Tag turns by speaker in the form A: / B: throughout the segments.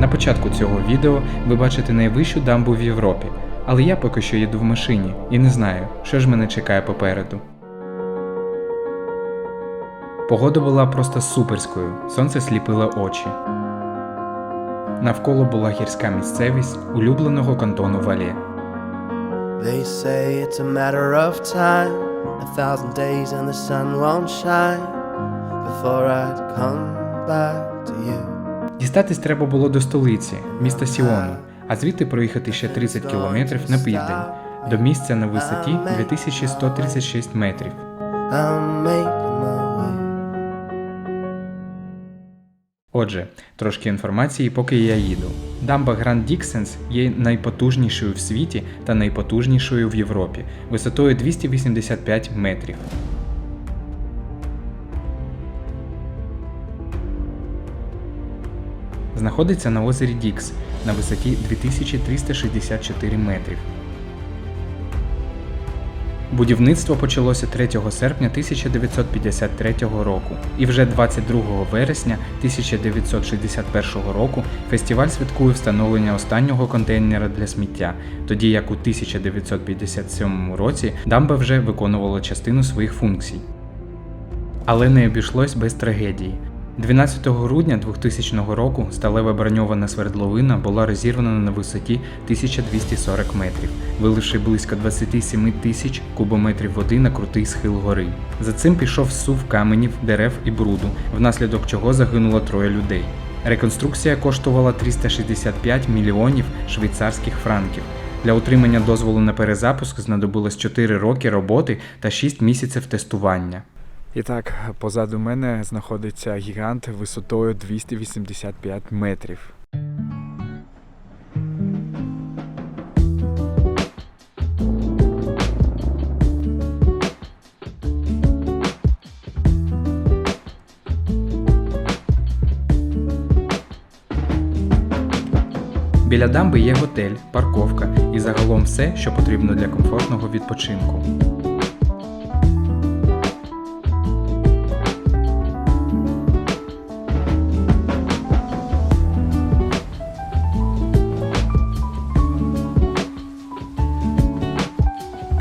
A: На початку цього відео ви бачите найвищу дамбу в Європі, але я поки що їду в машині і не знаю, що ж мене чекає попереду. Погода була просто суперською, сонце сліпило очі. Навколо була гірська місцевість улюбленого кантону Валє.
B: They say it's a matter of time, a thousand days and the sun won't shine before I'd come back to you.
A: Дістатись треба було до столиці, міста Сіону, а звідти проїхати ще 30 кілометрів на південь, до місця на висоті 2136 метрів. Отже, трошки інформації, поки я їду. Дамба Гранд Діксенс є найпотужнішою в світі та найпотужнішою в Європі, висотою 285 метрів. Знаходиться на озері Дікс на висоті 2364 метрів. Будівництво почалося 3 серпня 1953 року, і вже 22 вересня 1961 року фестиваль святкує встановлення останнього контейнера для сміття, тоді як у 1957 році дамба вже виконувала частину своїх функцій. Але не обійшлось без трагедії. 12 грудня 2000 року сталева броньована свердловина була розірвана на висоті 1240 метрів, виливши близько 27 тисяч кубометрів води на крутий схил гори. За цим пішов сув каменів, дерев і бруду, внаслідок чого загинуло троє людей. Реконструкція коштувала 365 мільйонів швейцарських франків. Для отримання дозволу на перезапуск знадобилось 4 роки роботи та 6 місяців тестування. І так, позаду мене знаходиться гігант висотою 285 метрів. Біля дамби є готель, парковка і загалом все, що потрібно для комфортного відпочинку.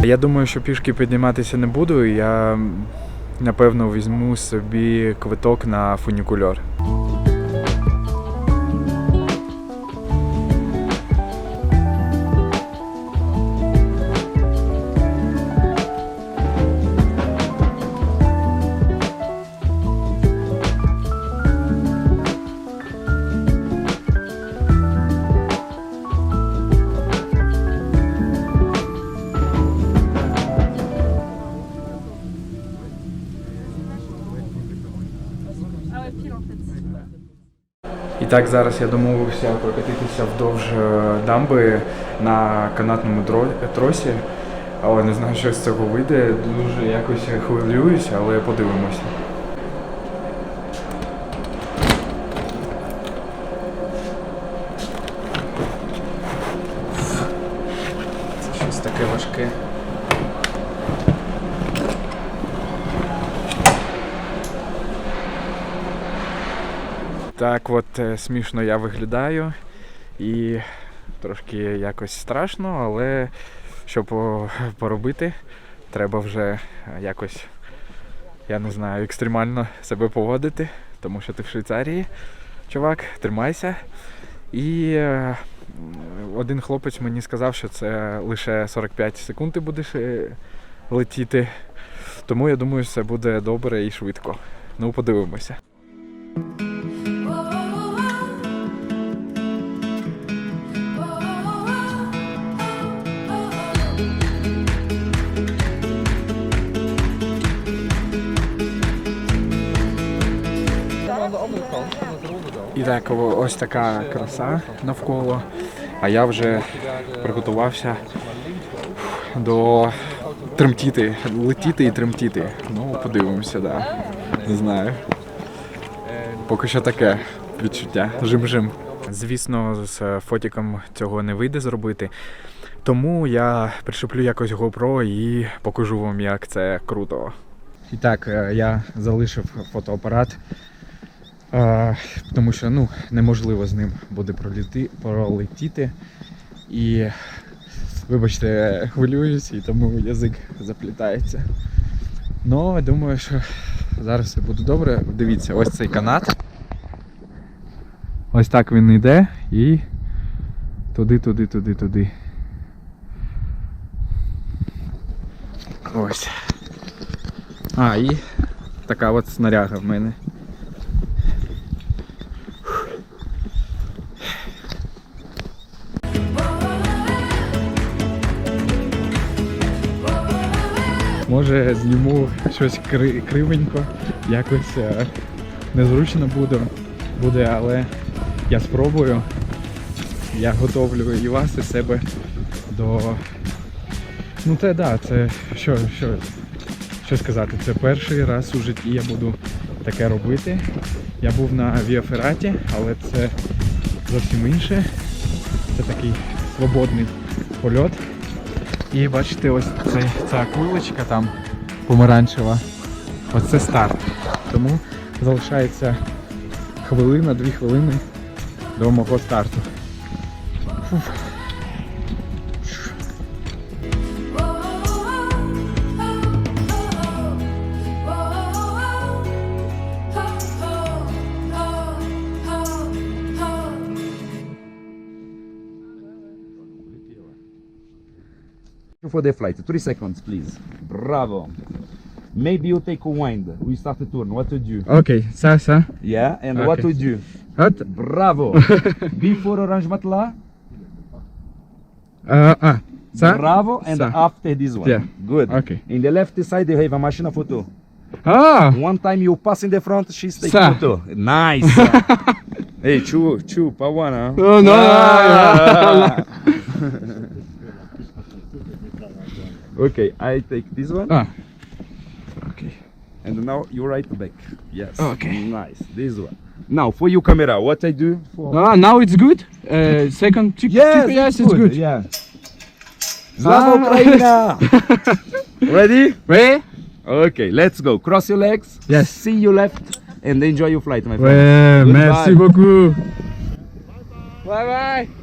A: Я думаю, що пішки підніматися не буду. Я напевно візьму собі квиток на фунікульор. Так зараз я домовився прокатитися вдовж е, дамби на канатному тросі. Але не знаю, що з цього вийде. Дуже якось хвилююся, але подивимося. Це щось таке важке. Так от е, смішно я виглядаю і трошки якось страшно, але щоб поробити, треба вже якось, я не знаю, екстремально себе поводити, тому що ти в Швейцарії, чувак, тримайся. І е, один хлопець мені сказав, що це лише 45 секунд ти будеш е, летіти. Тому я думаю, все буде добре і швидко. Ну, подивимося. І так, ось така краса навколо. А я вже приготувався до тремтіти, летіти і тремтіти. Ну, подивимося, да. Не знаю. Поки що таке відчуття. Жим-жим. Звісно, з фотіком цього не вийде зробити. Тому я пришиплю якось GoPro і покажу вам, як це круто. І так, е, я залишив фотоапарат
C: А, тому що ну, неможливо з ним буде проліти, пролетіти. І вибачте, хвилююсь, і тому язик заплітається. Ну, думаю, що зараз все буде добре. Дивіться, ось цей канат. Ось так він йде і туди, туди, туди, туди. Ось. А, і така от снаряга в мене. Може зніму щось кри- кривенько, якось е, незручно буде, буде, але я спробую. Я готовлю і вас, і себе до. Ну це да, це що, що, що сказати, це перший раз у житті я буду таке робити. Я був на Віафераті, але це зовсім інше. Це такий свободний польот. І бачите, ось цей, ця кулочка там помаранчева. Оце старт. Тому залишається хвилина, дві хвилини до мого старту. Фух.
D: for the flight. Three seconds, please. Bravo. Maybe you take a wind. We start the turn. What to do?
C: Okay, ça, ça.
D: Yeah, and
C: okay.
D: what to do?
C: What?
D: Bravo. Before orange matla.
C: Uh, ah, ça.
D: Bravo, and
C: ça.
D: after this one.
C: Yeah.
D: Good.
C: Okay.
D: In the left side, you have a machine photo.
C: Ah.
D: One time you pass in the front, she's taking
C: ça.
D: photo. Nice. hey, two, two, pa one, huh?
C: Oh, no.
D: Ah. no, no, no. Okay, I take this one.
C: Ah. Okay.
D: And now you write back. Yes.
C: Okay.
D: Nice. This one. Now for you camera, what I do? For...
C: Ah, now it's good. Uh, second chip.
D: Yes,
C: GPS it's good. good.
D: Yeah. Slava
C: ah.
D: Ukraina! Ready?
C: Ready?
D: Okay, let's go. Cross your legs.
C: Yes.
D: See you left and enjoy your flight, my friend.
C: Ouais, merci beaucoup. Bye bye.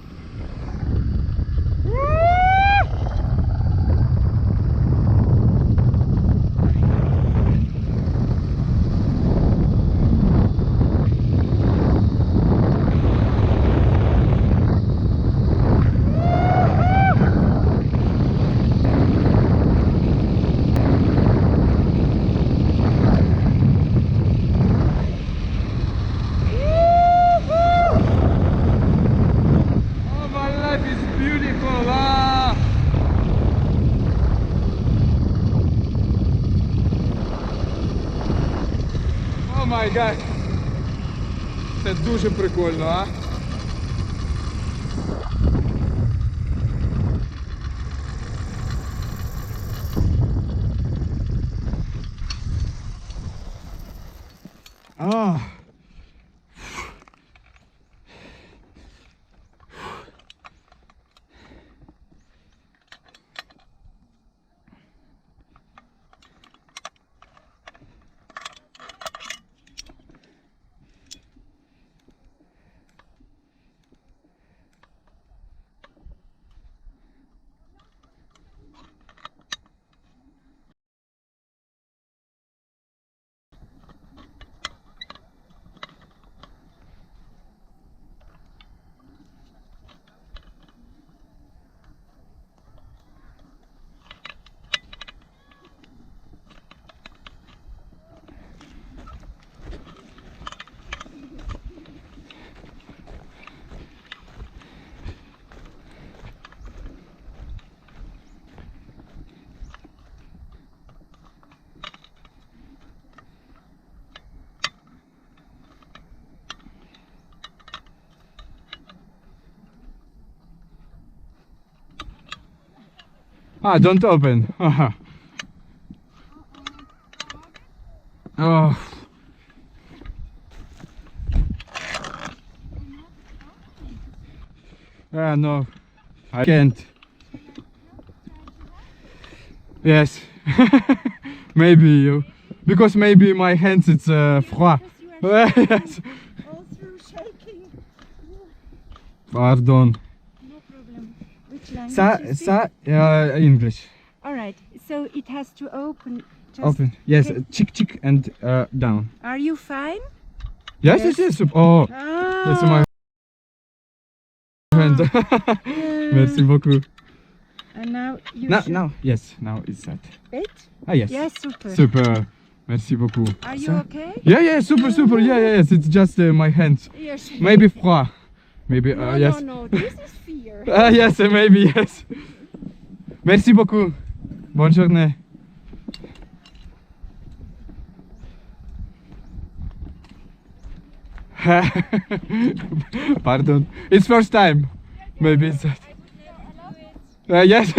C: My god. Це дуже прикольно, а? А. Ah, don't open. Oh. Ah, no. I can't. Yes. maybe you. Because maybe my hands it's uh, froid.
E: Because you are
C: yes.
F: all through shaking.
C: Pardon.
F: Language
C: Sa, sa, uh, English.
F: All right. So it has to open. Just
C: Open. Yes,
F: Okay.
C: chick, chick, and uh, down.
F: Are you fine?
C: Yes, yes, yes. Oh,
F: Ah.
C: that's my friend. Merci beaucoup.
F: And now you
C: Now,
F: should
C: now, yes, now it's set.
F: wait.
C: Ah, yes.
F: Yes, super.
C: Super. Merci beaucoup.
F: Are you okay?
C: Yeah, yeah, super, super. Yeah, yeah, yes. It's just uh, my hands.
F: Yes.
C: Maybe froid. Maybe,
F: No,
C: uh, yes.
F: no, no. This is fear.
C: Ah, yes, uh, maybe, yes. Merci beaucoup. Bonne journée. Pardon. It's first time. Maybe it's that. Uh, yes.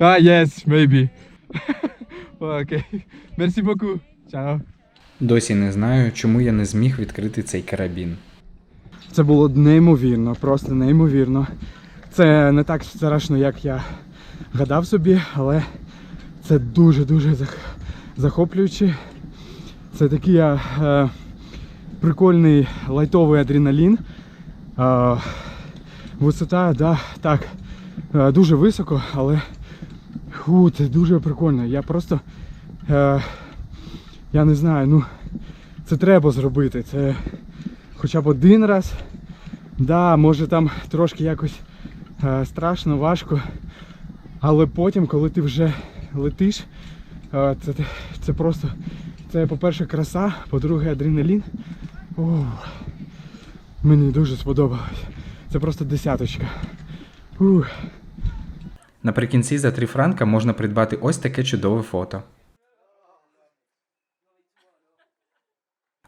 C: ah, yes, maybe. okay. Merci beaucoup. Ciao.
A: Досі не знаю, чому я не зміг відкрити цей карабін.
C: Це було неймовірно, просто неймовірно. Це не так страшно, як я гадав собі, але це дуже-дуже зах- захоплююче. Це такий е, прикольний лайтовий адреналін. Е, висота, да, так, е, дуже високо, але фу, це дуже прикольно. Я просто. Е, я не знаю, ну це треба зробити. Це хоча б один раз. Да, може там трошки якось е, страшно, важко. Але потім, коли ти вже летиш, е, це, це просто, це, по-перше, краса, по-друге, адреналін. О, мені дуже сподобалось. Це просто десяточка. Ух.
A: Наприкінці за 3 франка можна придбати ось таке чудове фото.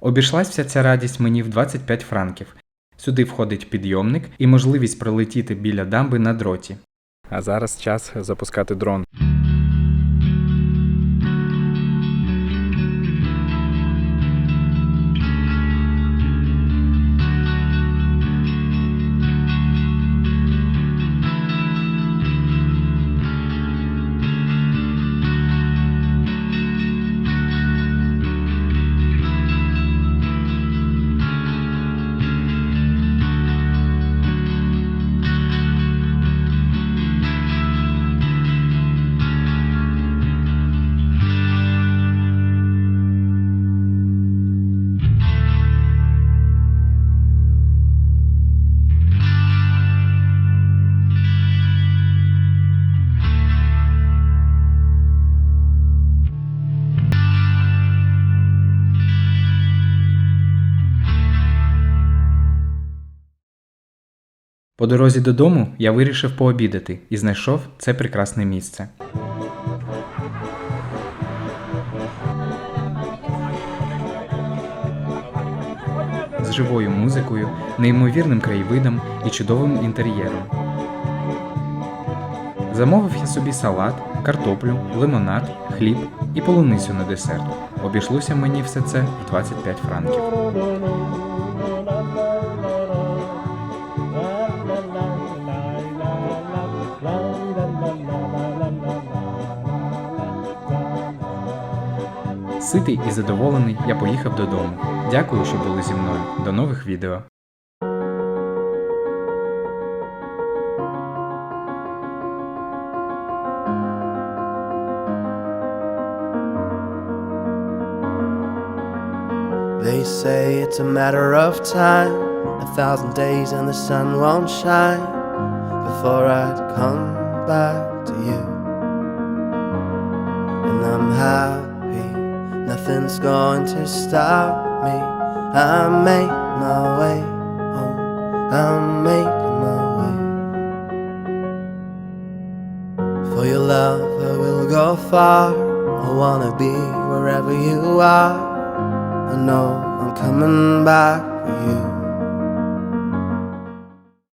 A: Обійшлась вся ця радість мені в 25 франків. Сюди входить підйомник і можливість пролетіти біля дамби на дроті. А зараз час запускати дрон. По дорозі додому я вирішив пообідати і знайшов це прекрасне місце. З живою музикою, неймовірним краєвидом і чудовим інтер'єром. Замовив я собі салат, картоплю, лимонад, хліб і полуницю на десерт. Обійшлося мені все це в 25 франків. Ситий і задоволений, я поїхав додому. Дякую, що були зі мною. До нових відео.
B: They say it's a matter of time, a thousand days and the sun won't shine before I'd come back to you. And I'm happy, nothing's going to stop me. I make my way home, I'm making my way. For your love, I will go far. I wanna be wherever you are. I know I'm coming back for you.